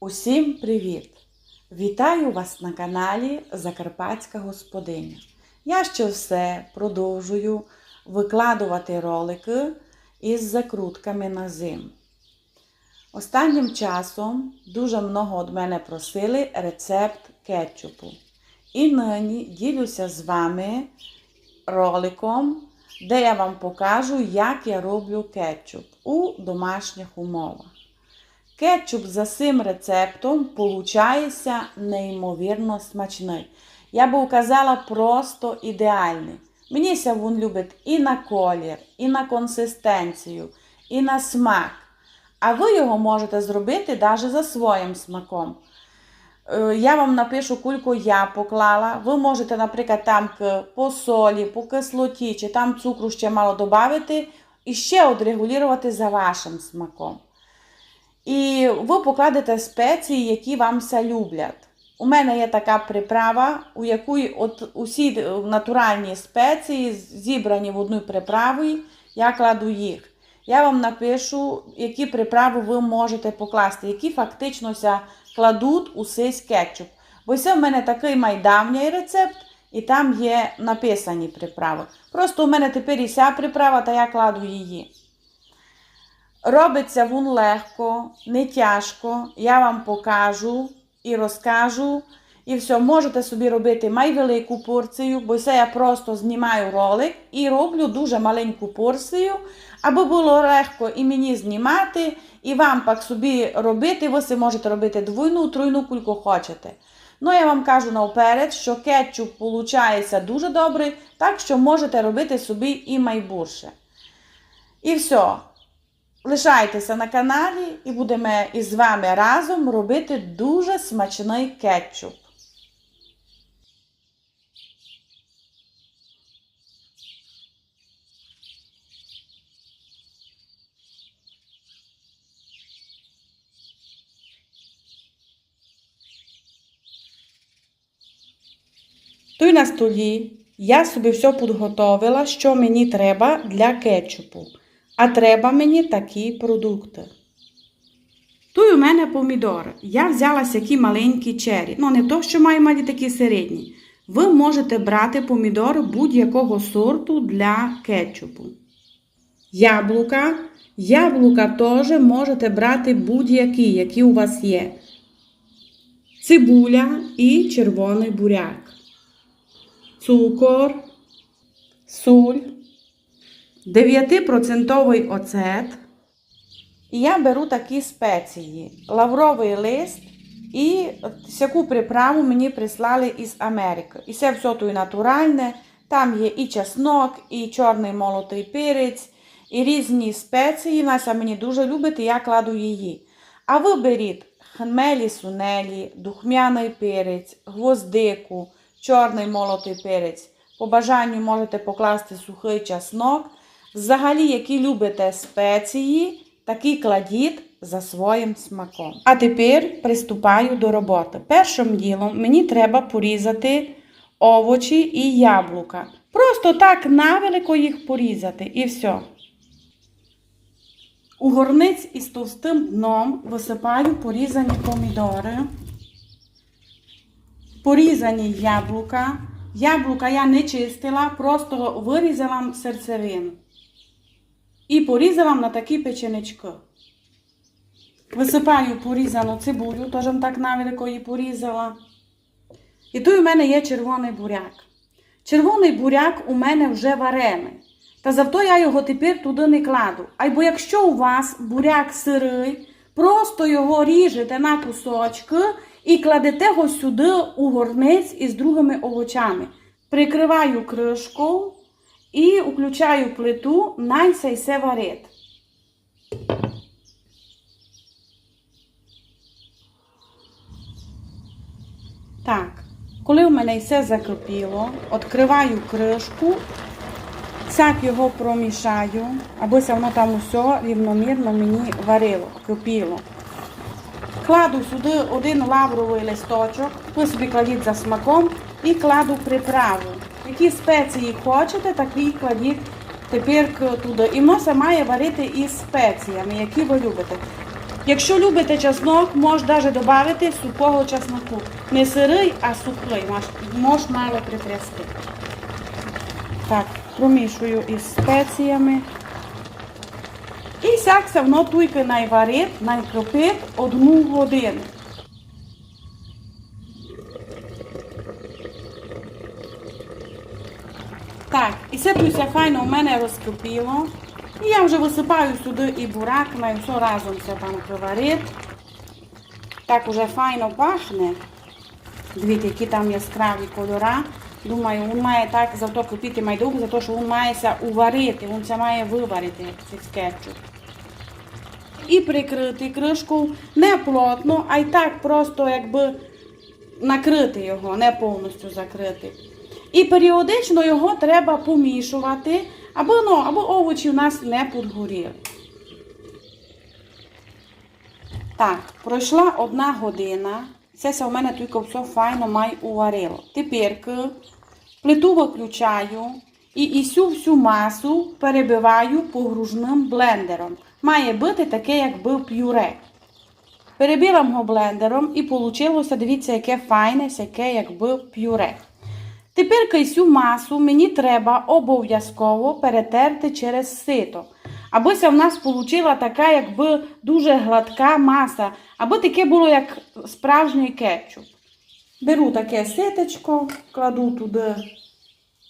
Усім привіт! Вітаю вас на каналі Закарпатська Господиня. Я ще все продовжую викладувати ролики із закрутками на зим. Останнім часом дуже много від мене просили рецепт кетчупу. І нині ділюся з вами роликом, де я вам покажу, як я роблю кетчуп у домашніх умовах. Кетчуп за цим рецептом получається неймовірно смачний. Я би казала просто ідеальний. Мені він любить і на колір, і на консистенцію, і на смак. А ви його можете зробити навіть за своїм смаком. Е, Я вам напишу, кульку я поклала. Ви можете, наприклад, там по солі, по кислоті, чи там цукру ще мало додати, і ще отрегулювати за вашим смаком. І ви покладете спеції, які вам ся люблять. У мене є така приправа, у якої от усі натуральні спеції зібрані в одну приправу, я кладу їх. Я вам напишу, які приправи ви можете покласти, які фактично кладуть у цей кетчуп. Бо це в мене такий майдавній рецепт, і там є написані приправи. Просто у мене тепер і ця приправа, та я кладу її. Робиться він легко, не тяжко. Я вам покажу і розкажу. І все, можете собі робити майвелику порцію, бо це я просто знімаю ролик і роблю дуже маленьку порцію, аби було легко і мені знімати, і вам пак собі робити. Ви можете робити двойну, тройну кульку хочете. Ну, я вам кажу наперед, що кетчуп виходить дуже добрий, так що можете робити собі і майбурше. І все. Лишайтеся на каналі і будемо із вами разом робити дуже смачний кетчуп. Тут на столі я собі все підготовила, що мені треба для кетчупу. А треба мені такі продукти. Тут у мене помідори. Я взяла сякі маленькі чері. Ну, не то, що маю малі такі середні. Ви можете брати помідори будь-якого сорту для кетчупу. Яблука. Яблука теж можете брати будь-які, які у вас є. Цибуля і червоний буряк. Цукор, суль. 9% оцет. І я беру такі спеції: лавровий лист і всяку приправу мені прислали із Америки. І це все тут натуральне. Там є і чеснок, і чорний молотий перець, і різні спеції. Настя мені дуже любить, і я кладу її. А ви беріть хмелі сунелі, духмяний перець, гвоздику, чорний молотий перець. По бажанню можете покласти сухий чеснок. Взагалі, які любите спеції, такі кладіть за своїм смаком. А тепер приступаю до роботи. Першим ділом мені треба порізати овочі і яблука. Просто так навелико їх порізати і все. У горниць із товстим дном висипаю порізані помідори, порізані яблука. Яблука я не чистила, просто вирізала серцевину. І порізала на такі печенички. Висипаю порізану цибулю, теж так навелико її порізала. І тут у мене є червоний буряк. Червоний буряк у мене вже варений. Та завто я його тепер туди не кладу. Або якщо у вас буряк сирий, просто його ріжете на кусочки і кладете його сюди у горниць із другими овочами. Прикриваю кришку і включаю плиту, найся все варить. Так, коли в мене все закипіло, відкриваю кришку, так його промішаю, це воно там усе рівномірно мені варило, кипіло. Кладу сюди один лавровий листочок, ви собі кладіть за смаком і кладу приправу. Які спеції хочете, такі кладіть тепер туди. І все має варити із спеціями, які ви любите. Якщо любите чеснок, можеш навіть додати сухого чесноку. Не сирий, а сухий. Мож- Можеш мало притрясти. Так, промішую із спеціями. І сяк се воно туйки найварить, найкропить одну годину. Все файно у мене розкипіло. І я вже висипаю сюди і бурак, маю все разом все там приварить. Так уже файно пахне. Дивіться, які там яскраві кольора. Думаю, він має так зато кипіти має за те, що він мається уварити, він це має виварити, цей кетчуп. І прикрити кришку не плотно, а й так просто якби накрити його, не повністю закрити. І періодично його треба помішувати, аби, ну, аби овочі у нас не підгоріли. Так, пройшла одна година. Це все у мене тільки все файно май уварило. Тепер плиту виключаю і і всю масу перебиваю погружним блендером. Має бути таке, якби п'юре. Перебила його блендером і вийшло, дивіться, яке файне, яке якби п'юре. Тепер цю масу мені треба обов'язково перетерти через сито. Аби в нас вийшла така, якби дуже гладка маса, аби таке було, як справжній кетчуп. Беру таке ситечко, кладу туди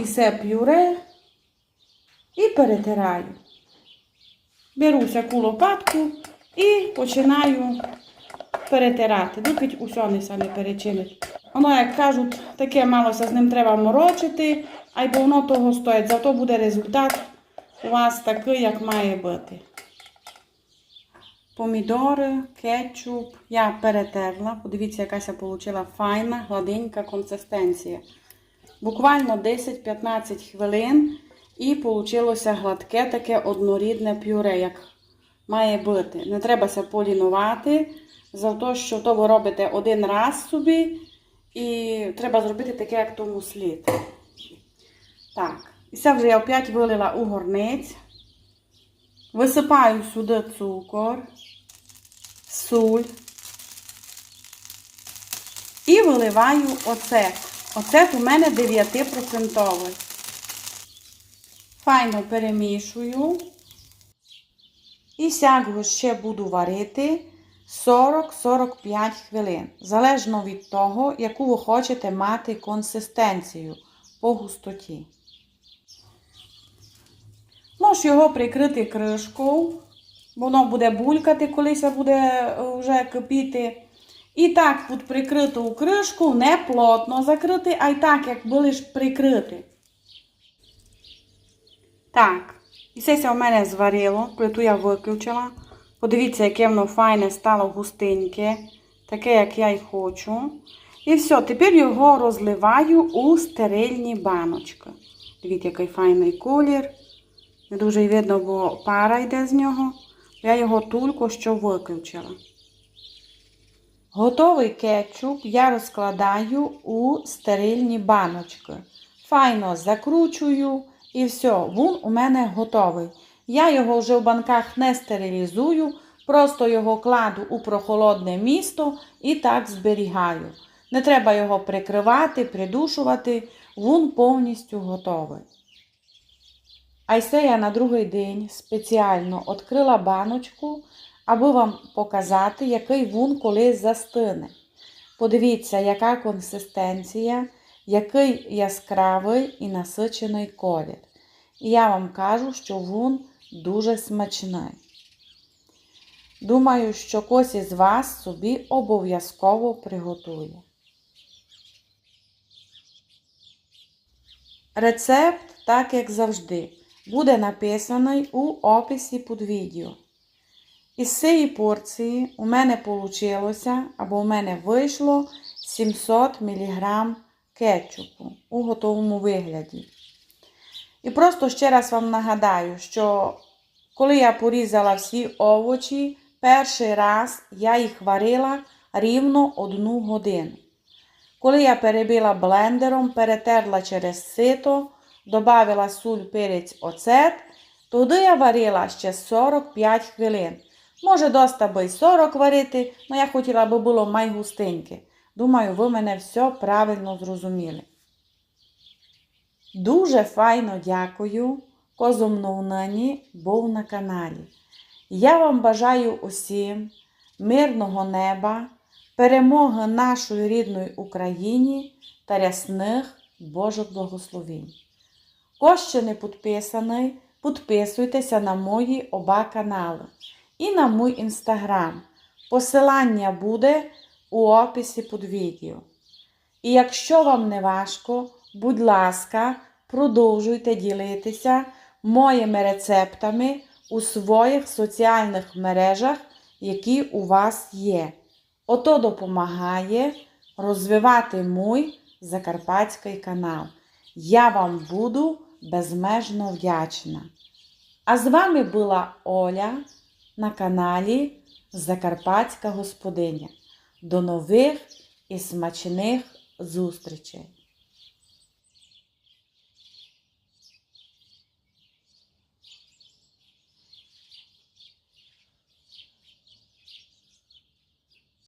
і все пюре і перетираю. Беру всяку лопатку і починаю перетирати, доки усе не перечинить. Воно, як кажуть, таке малося з ним треба морочити, а й воно того стоїть. Зато буде результат у вас такий, як має бути. Помідори, кетчуп я перетерла. Подивіться, якась вийшла файна, гладенька консистенція. Буквально 10-15 хвилин і вийшло гладке таке однорідне пюре, як має бути. Не треба полінувати, за те, що то ви робите один раз собі, і треба зробити таке, як тому слід. Так, і це вже я опять вилила у горниць. Висипаю сюди цукор, суль і виливаю оцет. Оцет у мене 9%. Файно перемішую. І сяк ще буду варити 40-45 хвилин. Залежно від того, яку ви хочете мати консистенцію по густоті. Можеш його прикрити кришкою, воно буде булькати, коли це буде е, вже кипіти. І так от прикриту кришку, не плотно закрити, а й так, як будеш прикрити. Так, і все у мене зварило, плиту я виключила. Подивіться, яке воно файне стало густеньке, таке, як я й хочу. І все, тепер його розливаю у стерильні баночки. Дивіться, який файний колір. Не дуже видно, бо пара йде з нього. Я його тільки що виключила. Готовий кетчуп я розкладаю у стерильні баночки. Файно закручую і все, він у мене готовий. Я його вже в банках не стерилізую, просто його кладу у прохолодне місто і так зберігаю. Не треба його прикривати, придушувати, він повністю готовий. А й це я на другий день спеціально відкрила баночку, аби вам показати, який він колись застине. Подивіться, яка консистенція, який яскравий і насичений колір. І я вам кажу, що він дуже смачний. Думаю, що когось із вас собі обов'язково приготує. Рецепт, так як завжди, буде написаний у описі під відео. Із цієї порції у мене вийшло, або у мене вийшло 700 мг кетчупу у готовому вигляді. І просто ще раз вам нагадаю, що коли я порізала всі овочі, перший раз я їх варила рівно одну годину. Коли я перебила блендером, перетерла через сито, додала суль, перець, оцет, туди я варила ще 45 хвилин. Може, доста би 40 варити, але я хотіла би було май густеньке. Думаю, ви мене все правильно зрозуміли. Дуже файно дякую, нині був на каналі. Я вам бажаю усім мирного неба, перемоги нашої рідної Україні та рясних Божих благословень. Хто ще не підписаний, підписуйтеся на мої оба канали і на мій інстаграм. Посилання буде у описі під відео. І якщо вам не важко, будь ласка, продовжуйте ділитися моїми рецептами у своїх соціальних мережах, які у вас є. Ото допомагає розвивати мій закарпатський канал. Я вам буду безмежно вдячна. А з вами була Оля на каналі Закарпатська господиня. До нових і смачних зустрічей!